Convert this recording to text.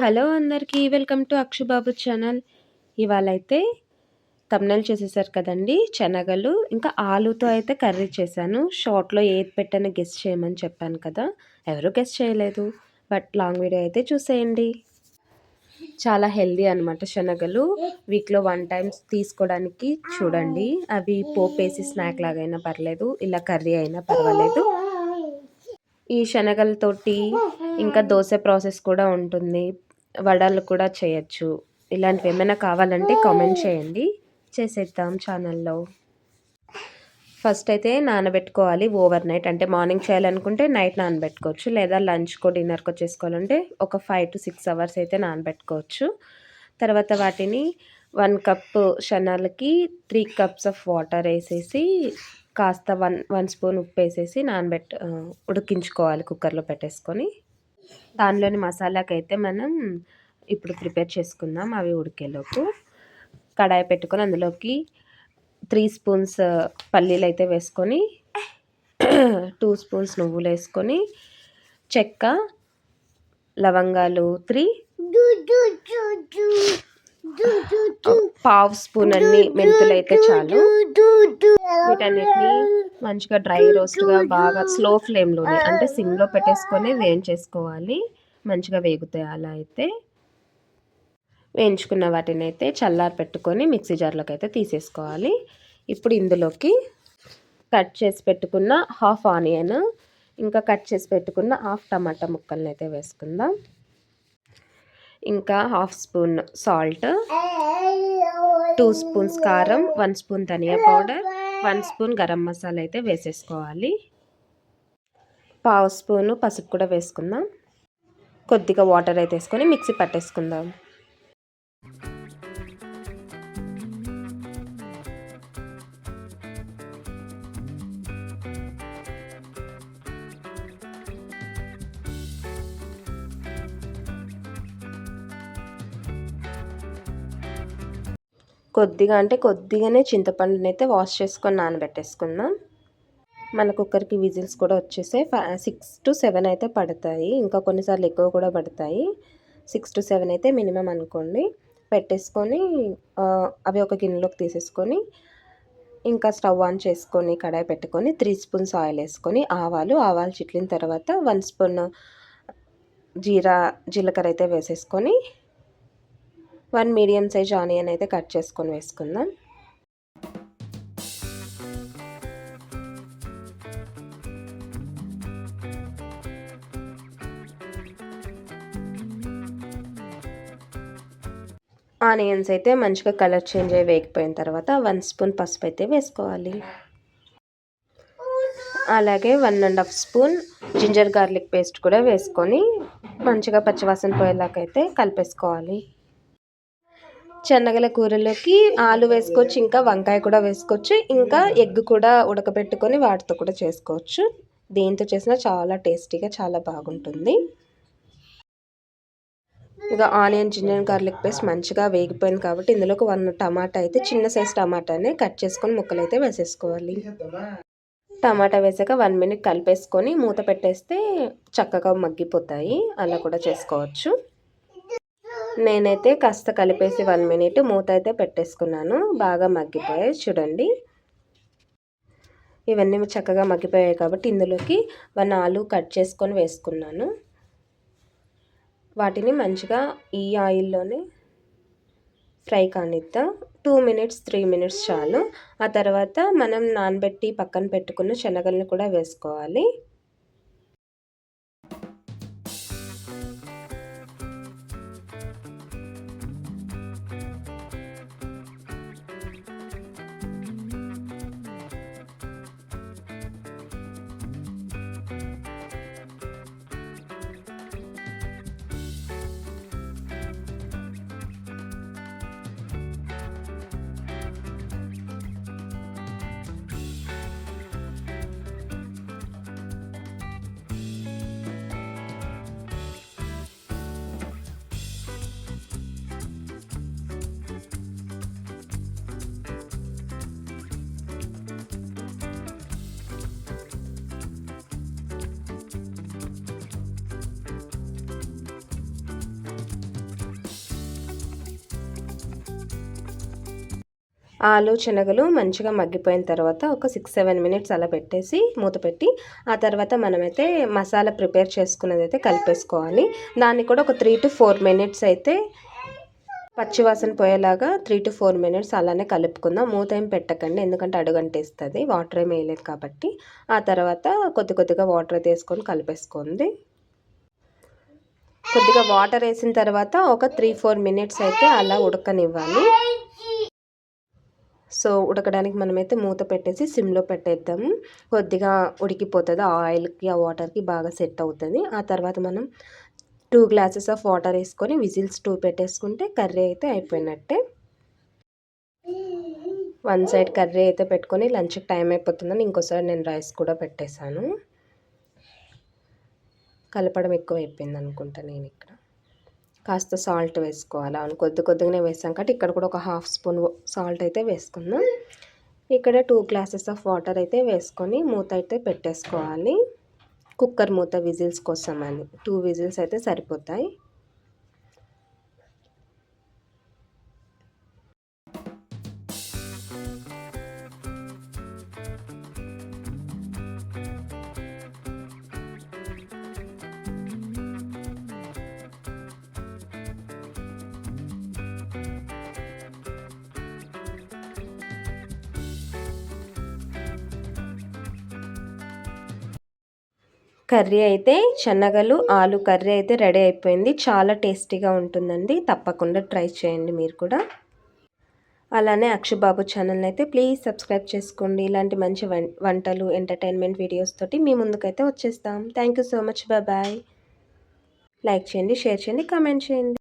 Hello అందరికీ welcome to Akshubabu channel. ఇవాళైతే thumbnail చేసేసారు కదండి శనగలు. ఇంకా ఆలుతో అయితే కర్రీ చేశాను. షార్ట్లో ఏది పెట్టని గెస్ట్ చేయమని చెప్పాను కదా ఎవరు గెస్ట్ చేయలేదు. బట్ లాంగ్ వీడియో అయితే చూసేయండి. చాలా హెల్దీ అనమాట శనగలు. వీక్లో వన్ టైమ్స్ తీసుకోవడానికి చూడండి. అవి పోపేసి స్నాక్ లాగైనా పర్లేదు ఇలా కర్రీ అయినా పర్వాలేదు. ఈ శనగలతోటి ఇంకా దోశ ప్రాసెస్ కూడా ఉంటుంది. వడలు కూడా చేయొచ్చు. ఇలాంటివి ఏమైనా కావాలంటే కామెంట్ చేయండి. చేసేద్దాం ఛానల్లో ఫస్ట్ అయితే నానబెట్టుకోవాలి ఓవర్ నైట్ అంటే మార్నింగ్ చేయాలనుకుంటే నైట్ నానబెట్టుకోవచ్చు. లేదా లంచ్కో డిన్నర్కో చేసుకోవాలంటే ఒక ఫైవ్ టు సిక్స్ అవర్స్ అయితే నానబెట్టుకోవచ్చు. తర్వాత వాటిని వన్ కప్ శనాలకి త్రీ కప్స్ ఆఫ్ వాటర్ వేసేసి కాస్త వన్ వన్ స్పూన్ ఉప్పు వేసేసి నానబెట్ ఉడికించుకోవాలి కుక్కర్లో పెట్టేసుకొని. దానిలోని మసాలాకి అయితే మనం ఇప్పుడు ప్రిపేర్ చేసుకుందాం అవి ఉడికేలోపు. కడాయి పెట్టుకొని అందులోకి త్రీ స్పూన్స్ పల్లీలు అయితే వేసుకొని టూ స్పూన్స్ నువ్వులు వేసుకొని చెక్క లవంగాలు త్రీ పావు స్పూన్ అన్ని మెంతులు అయితే చాలు. వీటన్నిటిని మంచిగా డ్రై రోస్ట్గా బాగా స్లో ఫ్లేమ్లోనే అంటే సిమ్లో పెట్టేసుకొని వేయించేసుకోవాలి. మంచిగా వేగుతాయి అలా అయితే. వేయించుకున్న వాటిని అయితే చల్లారి పెట్టుకొని మిక్సీ జార్లోకి అయితే తీసేసుకోవాలి. ఇప్పుడు ఇందులోకి కట్ చేసి పెట్టుకున్న హాఫ్ ఆనియన్ ఇంకా కట్ చేసి పెట్టుకున్న హాఫ్ టమాటా ముక్కల్ని అయితే వేసుకుందాం. ఇంకా half spoon salt two spoons కారం one spoon dhaniya powder one spoon garam masala అయితే వేసేసుకోవాలి. పావు స్పూను పసుపు కూడా వేసుకుందాం. కొద్దిగా వాటర్ అయితే వేసుకొని మిక్సీ పట్టేసుకుందాం. కొద్దిగా అంటే కొద్దిగానే చింతపండుని అయితే వాష్ చేసుకొని నానబెట్టేసుకుందాం. మన కుక్కర్కి విజిల్స్ కూడా వచ్చేసాయి. సిక్స్ టు సెవెన్ అయితే పడతాయి. ఇంకా కొన్నిసార్లు ఎక్కువ కూడా పడతాయి. సిక్స్ టు సెవెన్ అయితే మినిమం అనుకోండి. పెట్టేసుకొని అవి ఒక గిన్నెలోకి తీసేసుకొని ఇంకా స్టవ్ ఆన్ చేసుకొని కడాయి పెట్టుకొని త్రీ స్పూన్స్ ఆయిల్ వేసుకొని ఆవాలు ఆవాలు చిట్లిన తర్వాత వన్ స్పూన్ జీరా జీలకర్ర అయితే వేసేసుకొని వన్ మీడియం సైజ్ ఆనియన్ అయితే కట్ చేసుకొని వేసుకుందాం. ఆనియన్స్ అయితే మంచిగా కలర్ చేంజ్ అయ్యి వేగిపోయిన తర్వాత వన్ స్పూన్ పసుపు అయితే వేసుకోవాలి. అలాగే one and half spoon ginger garlic paste కూడా వేసుకొని మంచిగా పచ్చివాసన పోయేలాకైతే కలిపేసుకోవాలి. శనగల కూరలోకి ఆలు వేసుకోవచ్చు ఇంకా వంకాయ కూడా వేసుకోవచ్చు ఇంకా ఎగ్ కూడా ఉడకబెట్టుకొని వాటితో కూడా చేసుకోవచ్చు. దేంతో చేసినా చాలా టేస్టీగా చాలా బాగుంటుంది. ఇక ఆనియన్ జింజర్ గార్లిక్ పేస్ట్ మంచిగా వేగిపోయింది కాబట్టి ఇందులోకి వన్ టమాటా అయితే చిన్న సైజ్ టమాటానే కట్ చేసుకొని ముక్కలు అయితే వేసేసుకోవాలి. టమాటా వేసాక వన్ మినిట్ కలిపేసుకొని మూత పెట్టేస్తే చక్కగా మగ్గిపోతాయి. అలా కూడా చేసుకోవచ్చు. నేనైతే కాస్త కలిపేసి వన్ మినిట్ మూత అయితే పెట్టేసుకున్నాను. బాగా మగ్గిపోయాయి చూడండి. ఇవన్నీ చక్కగా మగ్గిపోయాయి కాబట్టి ఇందులోకి వన్ ఆలు కట్ చేసుకొని వేసుకున్నాను. వాటిని మంచిగా ఈ ఆయిల్లోనే ఫ్రై కానిద్దాం. టూ మినిట్స్ త్రీ మినిట్స్ చాలు. ఆ తర్వాత మనం నానబెట్టి పక్కన పెట్టుకున్న శనగల్ని కూడా వేసుకోవాలి. ఆలు శనగలు మంచిగా మగ్గిపోయిన తర్వాత ఒక సిక్స్ సెవెన్ మినిట్స్ అలా పెట్టేసి మూత పెట్టి ఆ తర్వాత మనమైతే మసాలా ప్రిపేర్ చేసుకున్నది అయితే కలిపేసుకోవాలి. దాన్ని కూడా ఒక త్రీ టు ఫోర్ మినిట్స్ అయితే పచ్చివాసన పోయేలాగా త్రీ టు ఫోర్ మినిట్స్ అలానే కలుపుకుందాం. మూత ఏం పెట్టకండి ఎందుకంటే అడుగంటేస్తుంది. వాటర్ ఏం వేయలేదు కాబట్టి. ఆ తర్వాత కొద్ది కొద్దిగా వాటర్ తీసుకొని కలిపేసుకోండి. కొద్దిగా వాటర్ వేసిన తర్వాత ఒక త్రీ ఫోర్ మినిట్స్ అయితే అలా ఉడకనివ్వాలి. సో ఉడకడానికి మనమైతే మూత పెట్టేసి సిమ్లో పెట్టేద్దాము కొద్దిగా ఉడికిపోతుంది. ఆ ఆయిల్కి ఆ వాటర్కి బాగా సెట్ అవుతుంది. ఆ తర్వాత మనం టూ గ్లాసెస్ ఆఫ్ వాటర్ వేసుకొని విజిల్స్ టూ పెట్టేసుకుంటే కర్రీ అయితే అయిపోయినట్టే. వన్ సైడ్ కర్రీ అయితే పెట్టుకొని లంచ్కి టైం అయిపోతుందని ఇంకోసారి నేను రైస్ కూడా పెట్టేశాను. కలపడం ఎక్కువ అయిపోయింది అనుకుంటా నేను ఇక్కడ. కాస్త సాల్ట్ వేసుకోవాలి. అవును కొద్ది కొద్దిగానే వేసాం కాబట్టి ఇక్కడ కూడా ఒక హాఫ్ స్పూన్ సాల్ట్ అయితే వేసుకుందాం. ఇక్కడ టూ గ్లాసెస్ ఆఫ్ వాటర్ అయితే వేసుకొని మూత అయితే పెట్టేసుకోవాలి. కుక్కర్ మూత విజిల్స్ కోసం అని టూ విజిల్స్ అయితే సరిపోతాయి. కర్రీ అయితే శనగలు ఆలు కర్రీ అయితే రెడీ అయిపోయింది. చాలా టేస్టీగా ఉంటుందండి. తప్పకుండా ట్రై చేయండి మీరు కూడా. అలానే అక్షబాబు ఛానల్ అయితే ప్లీజ్ సబ్స్క్రైబ్ చేసుకోండి. ఇలాంటి మంచి వంటలు ఎంటర్టైన్మెంట్ వీడియోస్ తోటి మీ ముందుకైతే వచ్చేస్తాం. Thank you so much. Bye. Like చేయండి షేర్ చేయండి కామెంట్ చేయండి.